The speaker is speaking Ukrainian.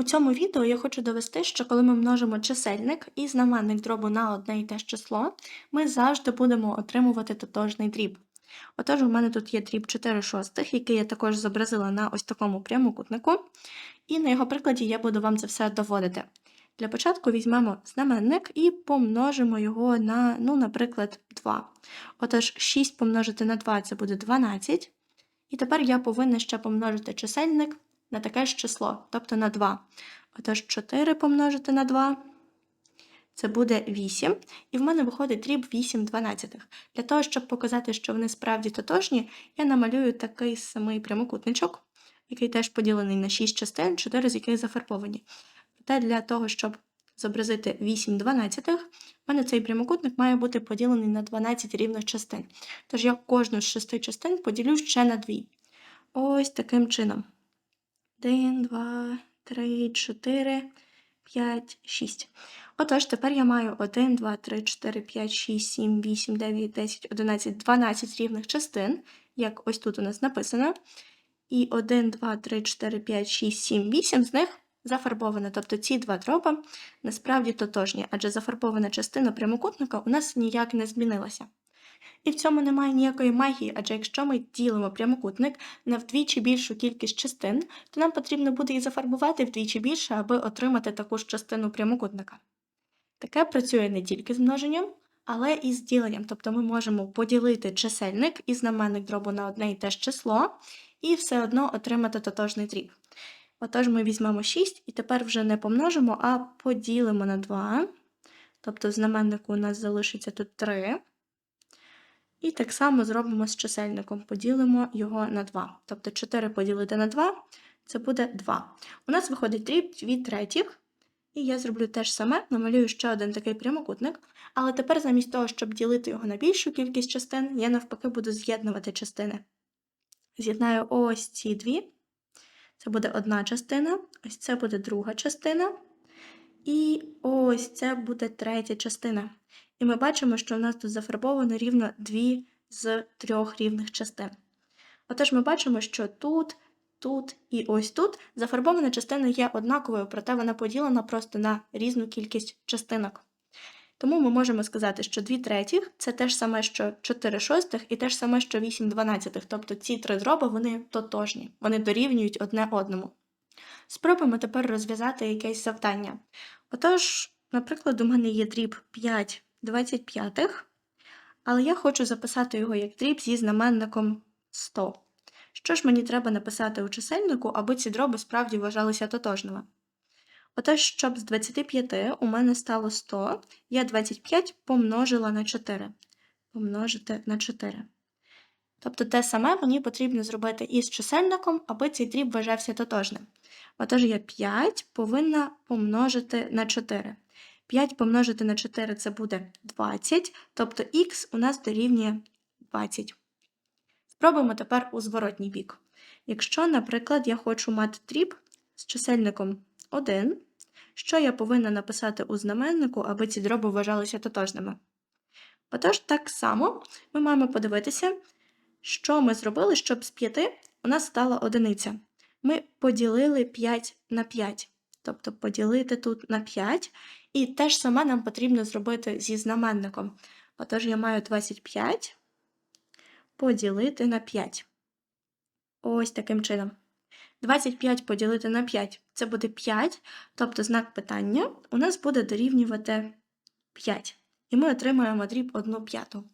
У цьому відео я хочу довести, що коли ми множимо чисельник і знаменник дробу на одне і те ж число, ми завжди будемо отримувати тотожний дріб. Отож, у мене тут є дріб 4 шостих, який я також зобразила на ось такому прямокутнику, і на його прикладі я буду вам це все доводити. Для початку візьмемо знаменник і помножимо його на, ну, наприклад, 2. Отож, 6 помножити на 2 це буде 12. І тепер я повинна ще помножити чисельник на таке ж число, тобто на 2. Отож, 4 помножити на 2 це буде 8. І в мене виходить дріб 8 дванадцятих. Для того, щоб показати, що вони справді тотожні, я намалюю такий самий прямокутничок, який теж поділений на 6 частин, 4 з яких зафарбовані. Проте для того, щоб зобразити 8 дванадцятих, в мене цей прямокутник має бути поділений на 12 рівних частин. Тож я кожну з шести частин поділю ще на 2. Ось таким чином. 1, 2, 3, 4, 5, 6. Отож, тепер я маю 1, 2, 3, 4, 5, 6, 7, 8, 9, 10, 11, 12 рівних частин, як ось тут у нас написано. І 1, 2, 3, 4, 5, 6, 7, 8 з них зафарбовано. Тобто ці два дроба насправді тотожні, адже зафарбована частина прямокутника у нас ніяк не змінилася. І в цьому немає ніякої магії, адже якщо ми ділимо прямокутник на вдвічі більшу кількість частин, то нам потрібно буде і зафарбувати вдвічі більше, аби отримати таку ж частину прямокутника. Таке працює не тільки з множенням, але і з діленням. Тобто ми можемо поділити чисельник і знаменник дробу на одне і те ж число, і все одно отримати тотожний дріб. Отож, ми візьмемо 6 і тепер вже не помножимо, а поділимо на 2. Тобто знаменнику у нас залишиться тут 3. І так само зробимо з чисельником, поділимо його на 2. Тобто 4 поділити на 2 це буде 2. У нас виходить дріб 2 третіх. І я зроблю те ж саме, намалюю ще один такий прямокутник. Але тепер, замість того, щоб ділити його на більшу кількість частин, я навпаки буду з'єднувати частини. З'єднаю ось ці дві. Це буде одна частина, ось це буде друга частина. І ось це буде третя частина. І ми бачимо, що у нас тут зафарбовано рівно дві з трьох рівних частин. Отож, ми бачимо, що тут, тут і ось тут зафарбована частина є однаковою, проте вона поділена просто на різну кількість частинок. Тому ми можемо сказати, що 2 третіх це те ж саме, що 4 шостих і те ж саме, що 8 дванадцятих. Тобто ці три дроби вони тотожні, вони дорівнюють одне одному. Спробуємо тепер розв'язати якесь завдання. Отож, наприклад, у мене є дріб 5 25, але я хочу записати його як дріб зі знаменником 100. Що ж мені треба написати у чисельнику, аби ці дроби справді вважалися тотожними? Отож, щоб з 25 у мене стало 100, я 25 помножила на 4. Помножити на 4. Тобто те саме мені потрібно зробити із чисельником, аби цей дріб вважався тотожним. Отож, я 5 повинна помножити на 4. 5 помножити на 4 це буде 20, тобто х у нас дорівнює 20. Спробуємо тепер у зворотній бік. Якщо, наприклад, я хочу мати дріб з чисельником 1, що я повинна написати у знаменнику, аби ці дроби вважалися тотожними? Отож, так само ми маємо подивитися, що ми зробили, щоб з 5 у нас стала одиниця. Ми поділили 5 на 5, тобто поділити тут на 5, і те ж саме нам потрібно зробити зі знаменником. Отож, я маю 25 поділити на 5. Ось таким чином. 25 поділити на 5 це буде 5, тобто знак питання у нас буде дорівнювати 5. І ми отримаємо дріб 1 п'яту.